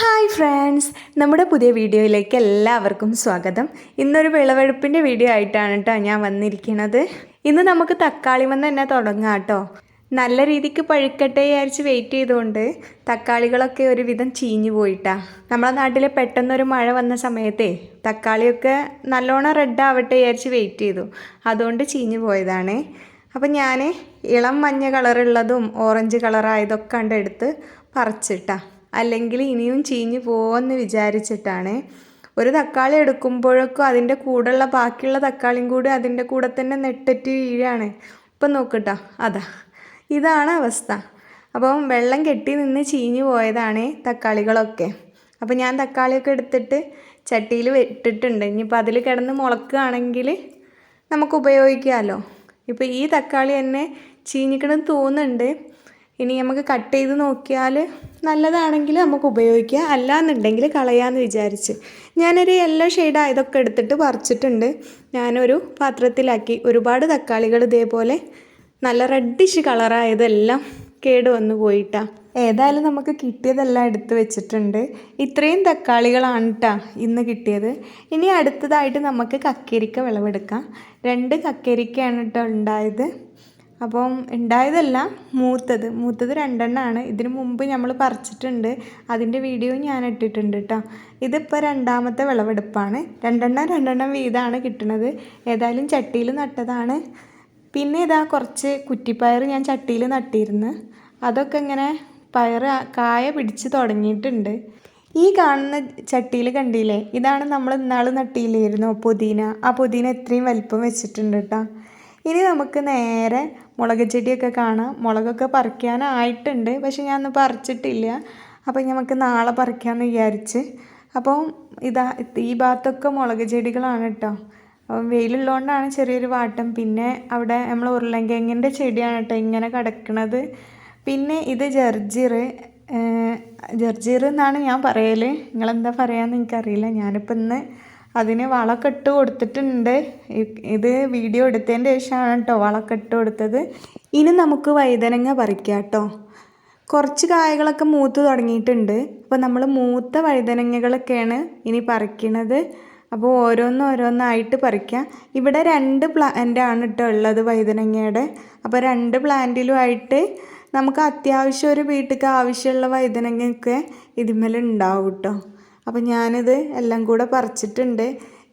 Hi friends. നമ്മുടെ പുതിയ വീഡിയോയിലേക്ക് എല്ലാവർക്കും സ്വാഗതം. ഇന്നൊരു വിളവെടുപ്പിന്റെ വീഡിയോ ആയിട്ടാണ് കേട്ടോ ഞാൻ വന്നിരിക്കുന്നത്. ഇന്ന് നമുക്ക് തക്കാളിമെന്ന് തന്നെ തുടങ്ങാം കേട്ടോ. നല്ല രീതിക്ക് പഴുക്കട്ടെ വിചാരിച്ച് വെയിറ്റ് ചെയ്തുകൊണ്ട് തക്കാളികളൊക്കെ ഒരുവിധം ചീഞ്ഞു പോയിട്ടാ. നമ്മളെ നാട്ടിൽ പെട്ടെന്നൊരു മഴ വന്ന സമയത്തെ തക്കാളിയൊക്കെ നല്ലോണം റെഡ് ആവട്ടെ വിചാരിച്ച് വെയിറ്റ് ചെയ്തു. അതുകൊണ്ട് ചീഞ്ഞു പോയതാണ്. അപ്പം ഞാൻ ഇളം മഞ്ഞ കളറുള്ളതും ഓറഞ്ച് കളറായതൊക്കെ കണ്ടെടുത്ത് പറിച്ചിട്ടാണ് പറിച്ചിട്ടാ. അല്ലെങ്കിൽ ഇനിയും ചീഞ്ഞു പോകുമെന്ന് വിചാരിച്ചിട്ടാണ്. ഒരു തക്കാളി എടുക്കുമ്പോഴൊക്കെ അതിന്റെ കൂടെയുള്ള ബാക്കിയുള്ള തക്കാളിയും കൂടി അതിന്റെ കൂടെ തന്നെ നെട്ടറ്റ് വീഴാണ്. ഇപ്പം നോക്കട്ടോ അതാ. ഇതാണ് അവസ്ഥ. അപ്പം വെള്ളം കെട്ടി നിന്ന് ചീഞ്ഞു പോയതാണ് തക്കാളികളൊക്കെ. അപ്പം ഞാൻ തക്കാളിയൊക്കെ എടുത്തിട്ട് ചട്ടിയിൽ ഇട്ടിട്ടുണ്ട് ഇനിയിപ്പോൾ അതിൽ കിടന്ന് മുളക്കുകയാണെങ്കിൽ നമുക്ക് ഉപയോഗിക്കാമല്ലോ. ഇപ്പോൾ ഈ തക്കാളി തന്നെ ചീഞ്ഞിക്കണം തോന്നുന്നുണ്ട് ഇനി നമുക്ക് കട്ട് ചെയ്ത് നോക്കിയാൽ നല്ലതാണെങ്കിൽ നമുക്ക് ഉപയോഗിക്കാം. അല്ലാന്നുണ്ടെങ്കിൽ കളയാമെന്ന് വിചാരിച്ച്. ഞാനൊരു യെല്ലോ ഷെയ്ഡ് ആയതൊക്കെ എടുത്തിട്ട് പറിച്ചിട്ടുണ്ട്. ഞാനൊരു പാത്രത്തിലാക്കി. ഒരുപാട് തക്കാളികൾ ഇതേപോലെ നല്ല റെഡിഷ് കളറായതെല്ലാം കേട് വന്നു പോയിട്ടാ. ഏതായാലും നമുക്ക് കിട്ടിയതെല്ലാം എടുത്ത് വെച്ചിട്ടുണ്ട്. ഇത്രയും തക്കാളികളാണ് കേട്ടോ ഇന്ന് കിട്ടിയത്. ഇനി അടുത്തതായിട്ട് നമുക്ക് കക്കരിക്ക വിളവെടുക്കാം. രണ്ട് കക്കരിക്കയാണ് കേട്ടോ ഉണ്ടായത്. അപ്പം ഉണ്ടായതല്ല മൂത്തത്. മൂത്തത് രണ്ടെണ്ണമാണ് ഇതിന് മുമ്പ് നമ്മൾ പറിച്ചിട്ടുണ്ട്. അതിന്റെ വീഡിയോ ഞാൻ ഇട്ടിട്ടുണ്ട് കേട്ടോ ഇതിപ്പോൾ രണ്ടാമത്തെ വിളവെടുപ്പാണ്. രണ്ടെണ്ണം രണ്ടെണ്ണം വീതമാണ് കിട്ടുന്നത് ഏതായാലും ചട്ടിയിൽ നട്ടതാണ്. പിന്നെ ഇതാ കുറച്ച് കുറ്റിപ്പയർ ഞാൻ ചട്ടിയിൽ നട്ടിരുന്നു. അതൊക്കെ ഇങ്ങനെ പയർ കായ പിടിച്ച് തുടങ്ങിയിട്ടുണ്ട്. ഈ കാണുന്ന ചട്ടിയിൽ കണ്ടില്ലേ? ഇതാണ് നമ്മൾ ഇന്നാൾ നട്ടിയില്ലായിരുന്നു പുതിന. ആ പുതിന ഇത്രയും വലിപ്പം വെച്ചിട്ടുണ്ട് കേട്ടോ ഇനി നമുക്ക് നേരെ മുളക് ചെടിയൊക്കെ കാണാം. മുളകൊക്കെ പറിക്കാനായിട്ടുണ്ട് പക്ഷെ ഞാൻ ഒന്ന് പറിച്ചിട്ടില്ല. അപ്പം നമുക്ക് നാളെ പറിക്കാമെന്ന് വിചാരിച്ച്. അപ്പം ഇതാ ഈ ഭാഗത്തൊക്കെ മുളക് ചെടികളാണ് കേട്ടോ വെയിലുള്ളതുകൊണ്ടാണ് ചെറിയൊരു വാട്ടം. പിന്നെ അവിടെ നമ്മൾ ഉരുളൻകിഴങ്ങിന്റെ ചെടിയാണ് കേട്ടോ ഇങ്ങനെ കിടക്കുന്നത് പിന്നെ ഇത് ജർജിർ ജർജിർ എന്നാണ് ഞാൻ പറയൽ നിങ്ങളെന്താ പറയാമെന്ന് എനിക്കറിയില്ല. ഞാനിപ്പോൾ ഇന്ന് അതിന് വളമൊക്കെ ഇട്ട് കൊടുത്തിട്ടുണ്ട് ഇത് വീഡിയോ എടുത്തതിന്റെ ശേഷമാണ് കേട്ടോ വളമൊക്കെ ഇട്ട് കൊടുത്തത്. ഇനി നമുക്ക് വഴുതനങ്ങ പറിക്കാം കേട്ടോ. കുറച്ച് കായകളൊക്കെ മൂത്ത് തുടങ്ങിയിട്ടുണ്ട്. അപ്പോൾ നമ്മൾ മൂത്ത വഴുതനങ്ങകളൊക്കെയാണ് ഇനി പറിക്കണത്. അപ്പോൾ ഓരോന്നും ഓരോന്നായിട്ട് പറിക്കാം. ഇവിടെ രണ്ട് പ്ലാന്റ് ആണ് കേട്ടോ ഉള്ളത് വഴുതനങ്ങയുടെ. അപ്പോൾ രണ്ട് പ്ലാന്റിലുമായിട്ട് നമുക്ക് അത്യാവശ്യം ഒരു വീട്ടിലേക്ക് ആവശ്യമുള്ള വഴുതനങ്ങയൊക്കെ ഇതിന്മേൽ കേട്ടോ. അപ്പോൾ ഞാനിത് എല്ലാം കൂടെ പറിച്ചിട്ടുണ്ട്.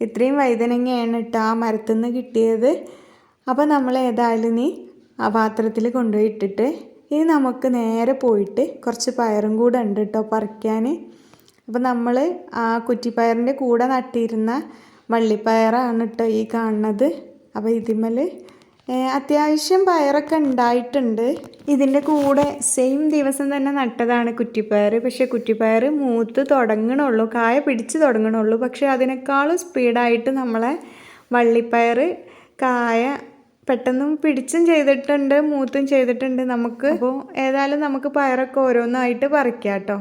ഇത്രയും വൈദ്യനങ്ങിയാണ് കേട്ടോ ആ മരത്തു നിന്ന് കിട്ടിയത്. അപ്പോൾ നമ്മൾ ഏതായാലും നീ ആ പാത്രത്തിൽ കൊണ്ടുപോയി ഇട്ടിട്ട് ഇനി നമുക്ക് നേരെ പോയിട്ട് കുറച്ച് പയറും കൂടെ ഉണ്ട് കേട്ടോ പറിക്കാൻ അപ്പോൾ നമ്മൾ ആ കുറ്റിപ്പയറിന്റെ കൂടെ നട്ടിരുന്ന വള്ളിപ്പയറാണ് കേട്ടോ ഈ കാണുന്നത്. അപ്പോൾ ഇതിന്മേൽ അത്യാവശ്യം പയറൊക്കെ ഉണ്ടായിട്ടുണ്ട്. ഇതിന്റെ കൂടെ സെയിം ദിവസം തന്നെ നട്ടതാണ് കുറ്റിപ്പയർ. പക്ഷേ കുറ്റിപ്പയർ മൂത്ത് തുടങ്ങണുള്ളൂ കായ പിടിച്ച് തുടങ്ങണുള്ളൂ. പക്ഷേ അതിനേക്കാളും സ്പീഡായിട്ട് നമ്മളെ വള്ളിപ്പയർ കായ പെട്ടെന്ന് പിടിച്ചും ചെയ്തിട്ടുണ്ട് മൂത്തും ചെയ്തിട്ടുണ്ട്. നമുക്ക് അപ്പോൾ ഏതായാലും നമുക്ക് പയറൊക്കെ ഓരോന്നായിട്ട് പറിക്കാം കേട്ടോ.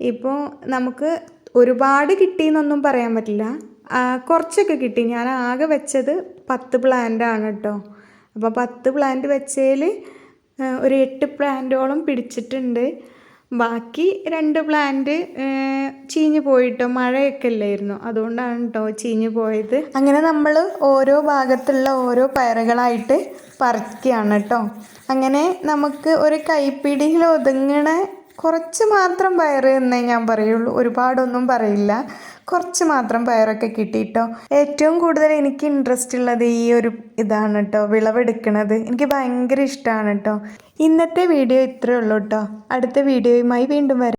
ഇപ്പോൾ നമുക്ക് ഒരുപാട് കിട്ടിയെന്നൊന്നും പറയാൻ പറ്റില്ല. കുറച്ചൊക്കെ കിട്ടി. ഞാൻ ആകെ വെച്ചത് പത്ത് പ്ലാന്റ് ആണ് കേട്ടോ അപ്പോൾ പത്ത് പ്ലാന്റ് വെച്ചതിൽ ഒരു എട്ട് പ്ലാന്റോളം പിടിച്ചിട്ടുണ്ട്. ബാക്കി രണ്ട് പ്ലാന്റ് ചീഞ്ഞു പോയിട്ടോ. മഴയൊക്കെ അല്ലായിരുന്നു അതുകൊണ്ടാണ് കേട്ടോ ചീഞ്ഞു പോയത്. അങ്ങനെ നമ്മൾ ഓരോ ഭാഗത്തുള്ള ഓരോ പയറുകളായിട്ട് പറിക്കുകയാണ് കേട്ടോ അങ്ങനെ നമുക്ക് ഒരു കൈപ്പിടിയിൽ ഒതുങ്ങണ കുറച്ച് മാത്രം പയർ എന്നേ ഞാൻ പറയുള്ളൂ. ഒരുപാടൊന്നും പറയില്ല. കുറച്ച് മാത്രം പയറൊക്കെ കിട്ടിയിട്ടോ ഏറ്റവും കൂടുതൽ എനിക്ക് ഇൻട്രസ്റ്റ് ഉള്ളത് ഈ ഒരു ഇതാണ് കേട്ടോ വിളവെടുക്കണത്. എനിക്ക് ഭയങ്കര ഇഷ്ടമാണ് കേട്ടോ ഇന്നത്തെ വീഡിയോ ഇത്രയേ ഉള്ളൂ കേട്ടോ അടുത്ത വീഡിയോയുമായി വീണ്ടും വരാം.